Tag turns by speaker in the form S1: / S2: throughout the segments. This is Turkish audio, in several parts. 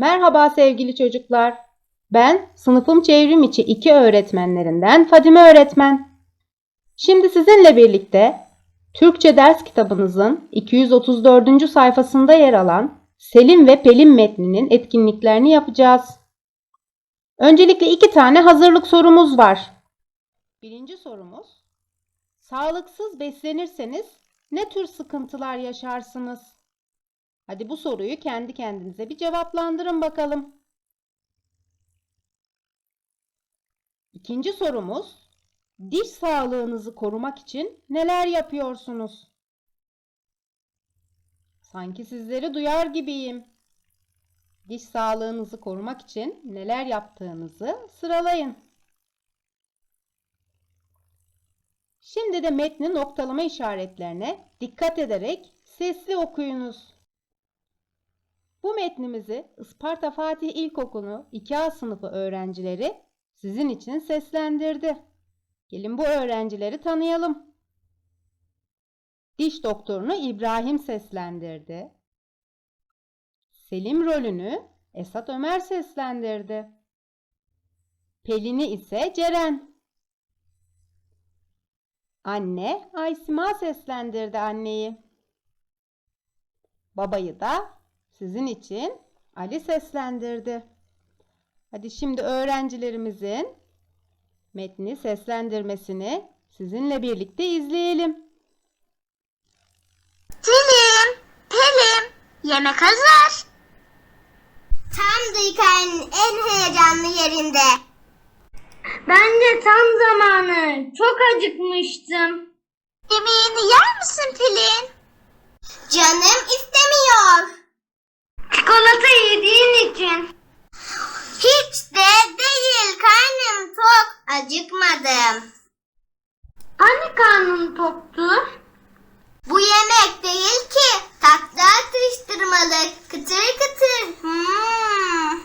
S1: Merhaba sevgili çocuklar. Ben sınıfım çevrim içi 2 öğretmenlerinden Fadime öğretmen. Şimdi sizinle birlikte Türkçe ders kitabınızın 234. sayfasında yer alan Selim ve Pelin metninin etkinliklerini yapacağız. Öncelikle iki tane hazırlık sorumuz var. Birinci sorumuz Sağlıksız beslenirseniz ne tür sıkıntılar yaşarsınız? Hadi bu soruyu kendi kendinize bir cevaplandırın bakalım. İkinci sorumuz, diş sağlığınızı korumak için neler yapıyorsunuz? Sanki sizleri duyar gibiyim. Diş sağlığınızı korumak için neler yaptığınızı sıralayın. Şimdi de metni noktalama işaretlerine dikkat ederek sesli okuyunuz. Bu metnimizi Isparta Fatih İlkokulu 2A sınıfı öğrencileri sizin için seslendirdi. Gelin bu öğrencileri tanıyalım. Diş doktorunu İbrahim seslendirdi. Selim rolünü Esat Ömer seslendirdi. Pelin'i ise Ceren. Anne Aysima seslendirdi anneyi. Babayı da sizin için Ali seslendirdi. Hadi şimdi öğrencilerimizin metni seslendirmesini sizinle birlikte izleyelim.
S2: Selim, Pelin, yemek hazır. Tam da hikayenin en heyecanlı yerinde.
S3: Bence tam zamanı. Çok acıkmıştım.
S2: Yemeğini yer misin Pelin? Canım istemiyor.
S3: Çikolata yediğin için.
S2: Hiç de değil, karnım tok. Acıkmadım.
S3: Hani karnın toktu?
S2: Bu yemek değil ki. Takla atıştırmalık, kıtır kıtır. Hmm.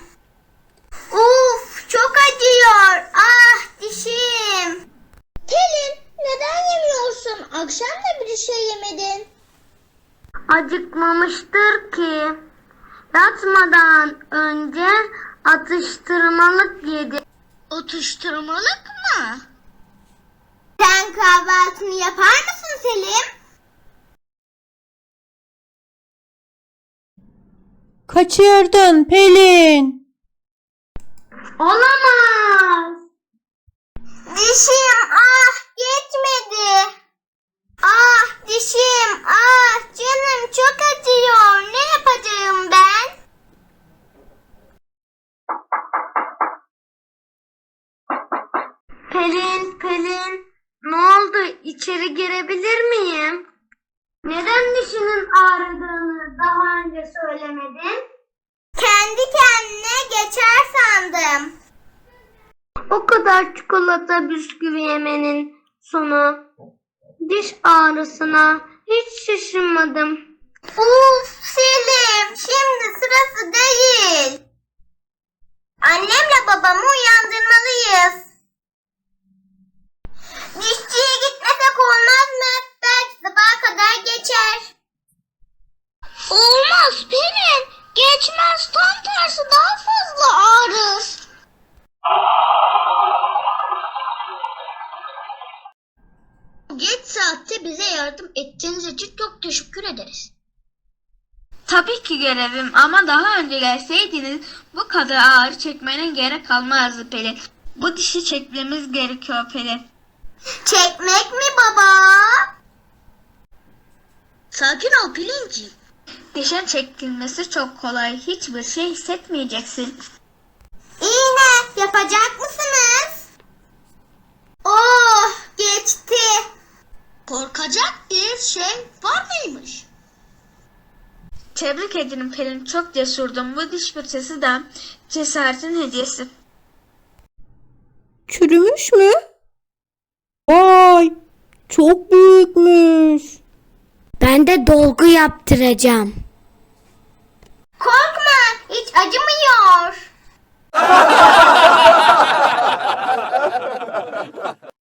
S2: Uf, çok acıyor. Ah, dişim. Pelin, neden yemiyorsun? Akşam da bir şey yemedin.
S3: Acıkmamıştır ki. Yatmadan önce atıştırmalık yedi.
S2: Atıştırmalık mı? Sen kahvaltını yapar mısın Selim?
S1: Kaçırdın Pelin.
S3: Olamaz.
S2: Dişim ah geçmedi. Dişim ah canım çok acıyor. Ne yapacağım ben?
S3: Pelin, Pelin. Ne oldu? İçeri girebilir miyim? Neden dişinin ağrıdığını daha önce söylemedin?
S2: Kendi kendine geçer sandım.
S3: O kadar çikolata bisküvi yemenin sonu. Diş ağrısına hiç şaşırmadım.
S2: Uf Selim şimdi sırası değil. Annemle babamı uyandırmalıyız. Dişçiye gitmesek olmaz mı? Belki sabaha kadar geçer. Olmaz Pelin. Geçmez tam tersi daha fazla ağrır. Geç saatte bize yardım ettiğiniz için çok teşekkür ederiz.
S4: Tabii ki görevim ama daha önce gelseydiniz bu kadar ağır çekmenin gerek kalmazdı Pelin. Bu dişi çekmemiz gerekiyor Pelin.
S2: Çekmek mi baba? Sakin ol Pelinciğim.
S4: Dişin çekilmesi çok kolay. Hiçbir şey hissetmeyeceksin.
S2: İğne yapacak mısınız? Oh geçti. Korkacak bir şey var mıymış?
S4: Tebrik ederim Pelin. Çok cesurdun. Bu diş fırçası da cesaretin hediyesi.
S5: Çürümüş mü? Vay, çok büyükmüş.
S6: Ben de dolgu yaptıracağım.
S2: Korkma hiç acımıyor.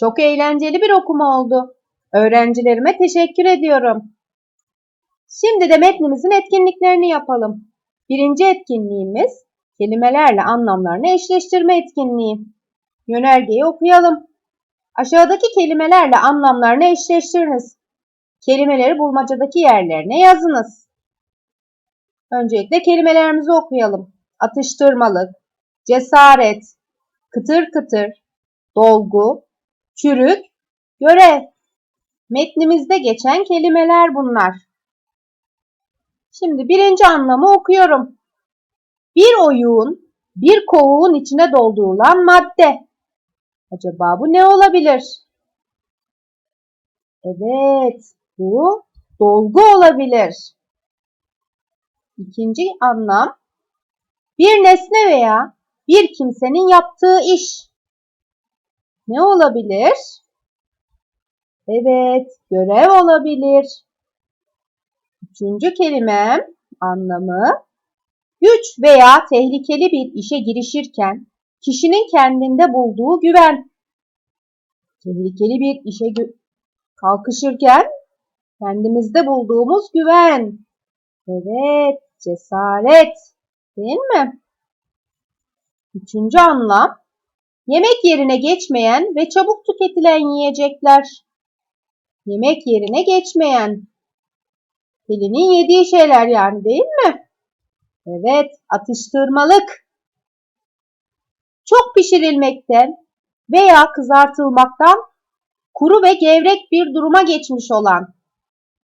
S1: Çok eğlenceli bir okuma oldu. Öğrencilerime teşekkür ediyorum. Şimdi de metnimizin etkinliklerini yapalım. Birinci etkinliğimiz kelimelerle anlamlarını eşleştirme etkinliği. Yönergeyi okuyalım. Aşağıdaki kelimelerle anlamlarını eşleştiriniz. Kelimeleri bulmacadaki yerlerine yazınız. Öncelikle kelimelerimizi okuyalım. Atıştırmalık, cesaret, kıtır kıtır, dolgu, çürük, görev. Metnimizde geçen kelimeler bunlar. Şimdi birinci anlamı okuyorum. Bir oyuğun, bir kovuğun içine doldurulan madde. Acaba bu ne olabilir? Evet, bu dolgu olabilir. İkinci anlam, bir nesne veya bir kimsenin yaptığı iş. Ne olabilir? Evet, görev olabilir. Üçüncü kelimem anlamı güç veya tehlikeli bir işe girişirken kişinin kendinde bulduğu güven. Tehlikeli bir işe kalkışırken kendimizde bulduğumuz güven. Evet, cesaret. Değil mi? Üçüncü anlam yemek yerine geçmeyen ve çabuk tüketilen yiyecekler. Yemek yerine geçmeyen. Pelin'in yediği şeyler yani değil mi? Evet, atıştırmalık. Çok pişirilmekten veya kızartılmaktan kuru ve gevrek bir duruma geçmiş olan.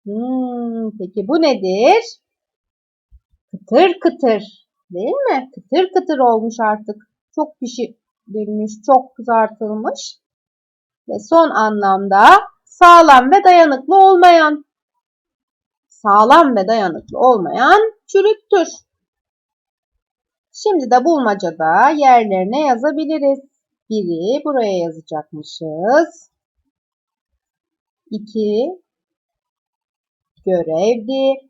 S1: Hmm, peki bu nedir? Kıtır kıtır. Değil mi? Kıtır kıtır olmuş artık. Çok pişirilmiş, çok kızartılmış. Ve son anlamda sağlam ve dayanıklı olmayan. Sağlam ve dayanıklı olmayan çürüktür. Şimdi de bulmacada yerlerine yazabiliriz. Biri buraya yazacakmışız. İki görevdi.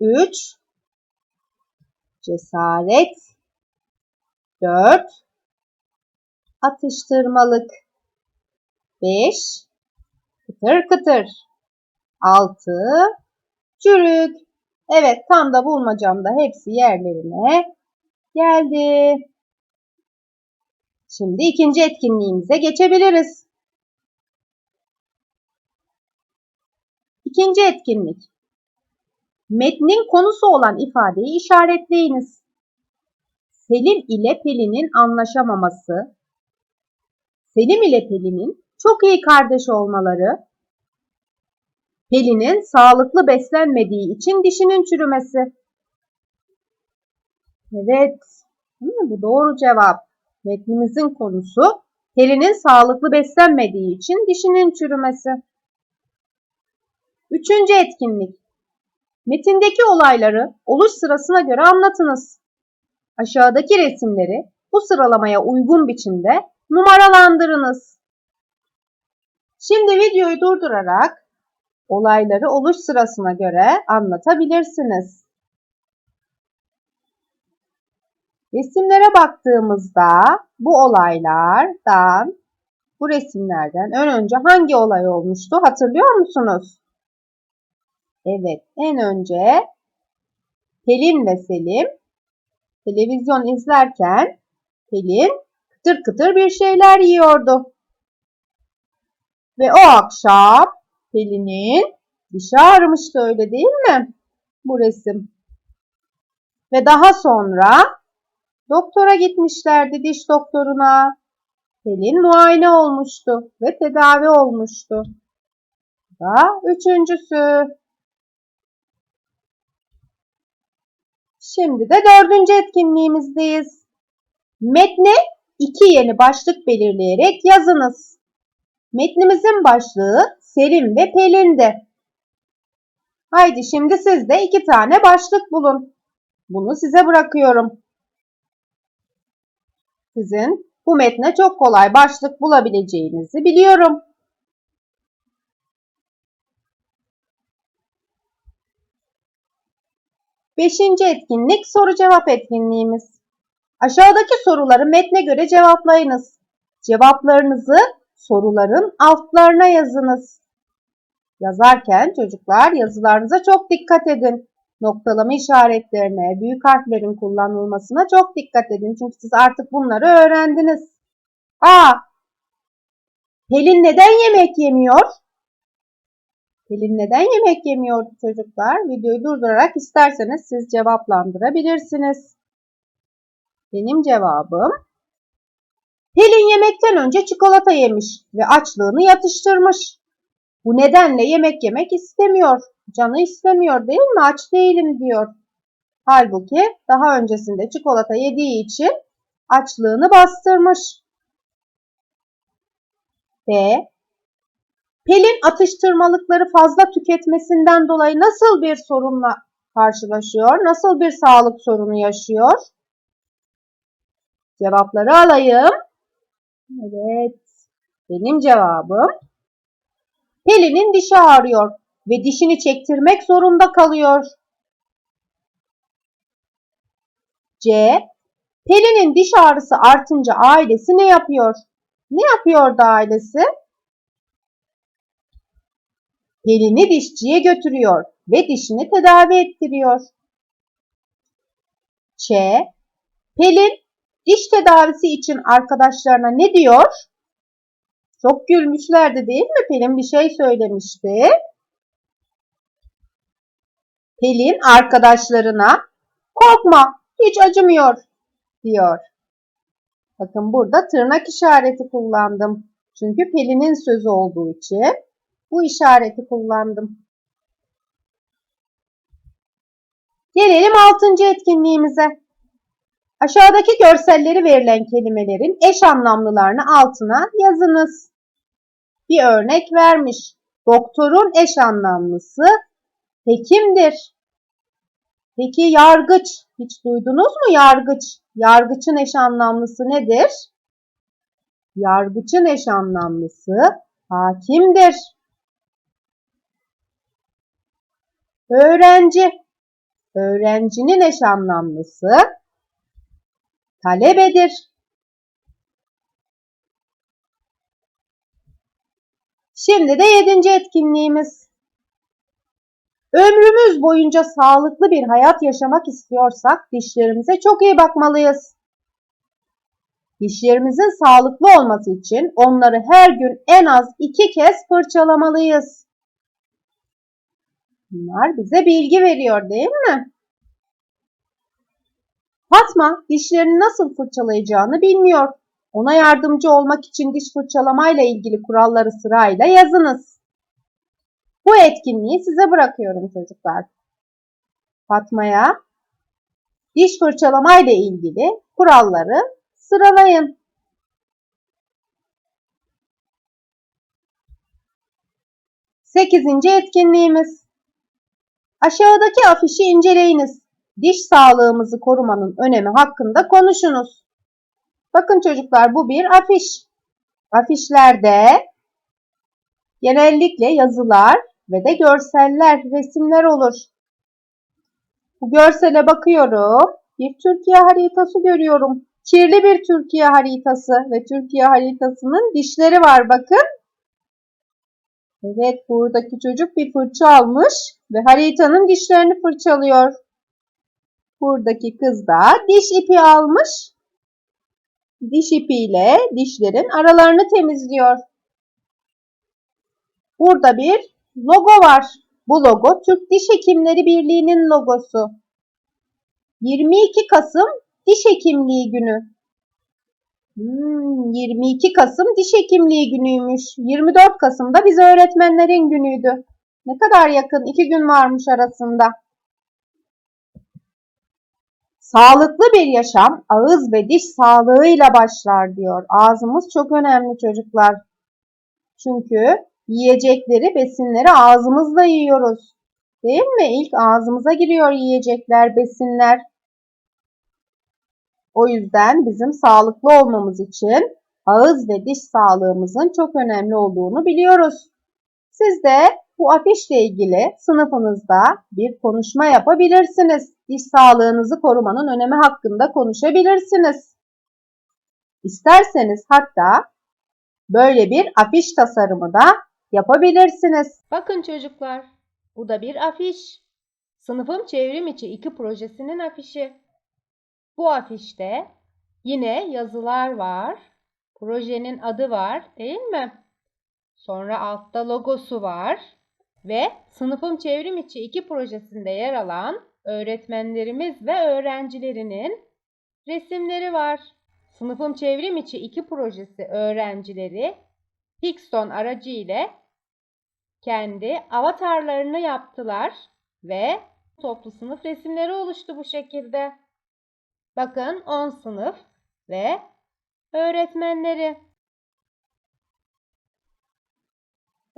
S1: Üç cesaret. Dört atıştırmalık. Beş kıtır kıtır. Altı çürük. Evet tam da bulmacamda hepsi yerlerine geldi. Şimdi ikinci etkinliğimize geçebiliriz. İkinci etkinlik. Metnin konusu olan ifadeyi işaretleyiniz. Selim ile Pelin'in anlaşamaması, Selim ile Pelin'in çok iyi kardeş olmaları, Pelin'in sağlıklı beslenmediği için dişinin çürümesi. Evet, bu doğru cevap. Metnimizin konusu Pelin'in sağlıklı beslenmediği için dişinin çürümesi. Üçüncü etkinlik. Metindeki olayları oluş sırasına göre anlatınız. Aşağıdaki resimleri bu sıralamaya uygun biçimde numaralandırınız. Şimdi videoyu durdurarak olayları oluş sırasına göre anlatabilirsiniz. Resimlere baktığımızda bu olaylardan, bu resimlerden ön önce hangi olay olmuştu hatırlıyor musunuz? Evet, en önce Pelin ve Selim televizyon izlerken Pelin kıtır kıtır bir şeyler yiyordu. Ve o akşam Pelin'in dişi ağrımıştı öyle değil mi? Bu resim. Ve daha sonra doktora gitmişlerdi diş doktoruna. Pelin muayene olmuştu ve tedavi olmuştu. Da üçüncüsü. Şimdi de dördüncü etkinliğimizdeyiz. Metne iki yeni başlık belirleyerek yazınız. Metnimizin başlığı Selim ve Pelin'di. Haydi şimdi siz de iki tane başlık bulun. Bunu size bırakıyorum. Sizin bu metne çok kolay başlık bulabileceğinizi biliyorum. Beşinci etkinlik soru cevap etkinliğimiz. Aşağıdaki soruları metne göre cevaplayınız. Cevaplarınızı soruların altlarına yazınız. Yazarken çocuklar yazılarınıza çok dikkat edin. Noktalama işaretlerine, büyük harflerin kullanılmasına çok dikkat edin. Çünkü siz artık bunları öğrendiniz. A. Pelin neden yemek yemiyor? Pelin neden yemek yemiyordu çocuklar? Videoyu durdurarak isterseniz siz cevaplandırabilirsiniz. Benim cevabım Pelin yemekten önce çikolata yemiş ve açlığını yatıştırmış. Bu nedenle yemek yemek istemiyor. Canı istemiyor değil mi? Aç değilim diyor. Halbuki daha öncesinde çikolata yediği için açlığını bastırmış. B. Pelin atıştırmalıkları fazla tüketmesinden dolayı nasıl bir sorunla karşılaşıyor? Nasıl bir sağlık sorunu yaşıyor? Cevapları alayım. Evet. Benim cevabım Pelin'in dişi ağrıyor ve dişini çektirmek zorunda kalıyor. C. Pelin'in diş ağrısı artınca ailesi ne yapıyor? Ne yapıyordu ailesi? Pelin'i dişçiye götürüyor ve dişini tedavi ettiriyor. Ç. Pelin diş tedavisi için arkadaşlarına ne diyor? Çok gülmüşlerdi değil mi? Pelin bir şey söylemişti. Pelin arkadaşlarına korkma hiç acımıyor diyor. Bakın burada tırnak işareti kullandım. Çünkü Pelin'in sözü olduğu için bu işareti kullandım. Gelelim altıncı etkinliğimize. Aşağıdaki görselleri verilen kelimelerin eş anlamlılarını altına yazınız. Bir örnek vermiş. Doktorun eş anlamlısı hekimdir. Peki yargıç, hiç duydunuz mu yargıç? Yargıçın eş anlamlısı nedir? Yargıçın eş anlamlısı hakimdir. Öğrenci, öğrencinin eş anlamlısı talebedir. Şimdi de yedinci etkinliğimiz. Ömrümüz boyunca sağlıklı bir hayat yaşamak istiyorsak dişlerimize çok iyi bakmalıyız. Dişlerimizin sağlıklı olması için onları her gün en az iki kez fırçalamalıyız. Bunlar bize bilgi veriyor değil mi? Fatma dişlerini nasıl fırçalayacağını bilmiyor. Ona yardımcı olmak için diş fırçalamayla ilgili kuralları sırayla yazınız. Bu etkinliği size bırakıyorum çocuklar. Fatma'ya diş fırçalamayla ilgili kuralları sıralayın. Sekizinci etkinliğimiz. Aşağıdaki afişi inceleyiniz. Diş sağlığımızı korumanın önemi hakkında konuşunuz. Bakın çocuklar bu bir afiş. Afişlerde genellikle yazılar ve de görseller, resimler olur. Bu görsele bakıyorum. Bir Türkiye haritası görüyorum. Kirli bir Türkiye haritası ve Türkiye haritasının dişleri var bakın. Evet buradaki çocuk bir fırça almış ve haritanın dişlerini fırçalıyor. Buradaki kız da diş ipi almış. Diş ipiyle dişlerin aralarını temizliyor. Burada bir logo var. Bu logo Türk Diş Hekimleri Birliği'nin logosu. 22 Kasım Diş Hekimliği Günü. Hmm, 22 Kasım Diş Hekimliği Günüymüş. 24 Kasım'da biz öğretmenlerin günüydü. Ne kadar yakın, iki gün varmış arasında. Sağlıklı bir yaşam ağız ve diş sağlığıyla başlar diyor. Ağzımız çok önemli çocuklar. Çünkü yiyecekleri, besinleri ağzımızla yiyoruz. Değil mi? İlk ağzımıza giriyor yiyecekler, besinler. O yüzden bizim sağlıklı olmamız için ağız ve diş sağlığımızın çok önemli olduğunu biliyoruz. Siz de bu afişle ilgili sınıfınızda bir konuşma yapabilirsiniz. Diş sağlığınızı korumanın önemi hakkında konuşabilirsiniz. İsterseniz hatta böyle bir afiş tasarımı da yapabilirsiniz. Bakın çocuklar, bu da bir afiş. Sınıfım Çevrim İçi 2 projesinin afişi. Bu afişte yine yazılar var. Projenin adı var, değil mi? Sonra altta logosu var ve Sınıfım Çevrim İçi 2 projesinde yer alan öğretmenlerimiz ve öğrencilerinin resimleri var. Sınıfım Çevrim İçi 2 projesi öğrencileri Pixton aracı ile kendi avatarlarını yaptılar ve toplu sınıf resimleri oluştu bu şekilde. Bakın 10 sınıf ve öğretmenleri.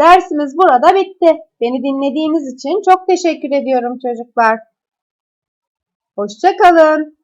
S1: Dersimiz burada bitti. Beni dinlediğiniz için çok teşekkür ediyorum çocuklar. Hoşça kalın.